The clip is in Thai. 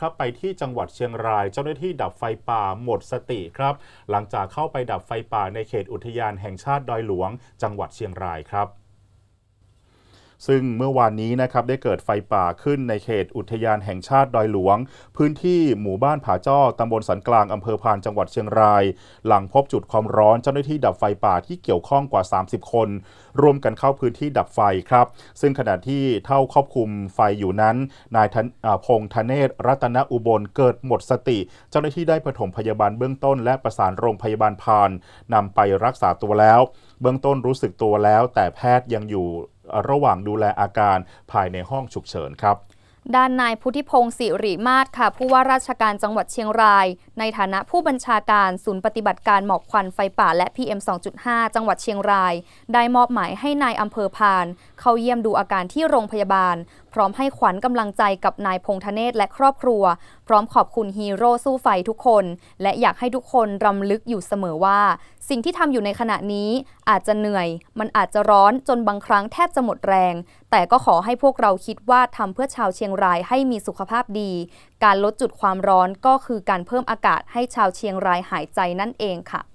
ครับไปที่จังหวัดเชียงราย เจ้าหน้าที่ดับไฟป่าหมดสติครับ หลังจากเข้าไปดับไฟป่าในเขตอุทยานแห่งชาติดอยหลวง จังหวัดเชียงรายครับ ซึ่งเมื่อวานนี้นะครับได้เกิดไฟป่าขึ้นในเขตอุทยานแห่งชาติดอยหลวง พื้นที่หมู่บ้านผาจ้อตำบลสันกลางอำเภอพานจังหวัดเชียงราย หลังพบจุดความร้อนเจ้าหน้าที่ดับไฟป่าที่เกี่ยวข้องกว่า 30 คน ร่วมกันเข้าพื้นที่ดับไฟครับ ซึ่งขณะที่เท่าควบคุมไฟอยู่นั้น นายพงษ์ธเนศรัตนอุบลเกิดหมดสติ เจ้าหน้าที่ได้ปฐมพยาบาลเบื้องต้น และประสานโรงพยาบาลพานนำไปรักษาตัวแล้ว เบื้องต้นรู้สึกตัวแล้ว แต่แพทย์ยังอยู่ ระหว่างดูแลอาการภายในห้องฉุกเฉินครับ ด้านนายพุทธิพงศ์สิริมาศค่ะ ผู้ว่าราชการจังหวัดเชียงราย ในฐานะผู้บัญชาการศูนย์ปฏิบัติการหมอกควันไฟป่าและ PM 2.5 จังหวัดเชียงราย ได้มอบหมายให้นายอำเภอพาน เข้าเยี่ยมดูอาการที่โรงพยาบาล พร้อมให้ขวัญกำลังใจกับนายพงษ์ธเนศและครอบครัว พร้อมขอบคุณฮีโร่สู้ไฟทุกคน และอยากให้ทุกคนรำลึกอยู่เสมอว่า สิ่งที่ทำอยู่ในขณะนี้อาจจะเหนื่อย มันอาจจะร้อนจนบางครั้งแทบจะหมดแรง แต่ก็ขอให้พวกเราคิดว่าทำเพื่อชาวเชียงรายให้มีสุขภาพดี การลดจุดความร้อนก็คือการเพิ่มอากาศให้ชาวเชียงรายหายใจนั่นเองค่ะ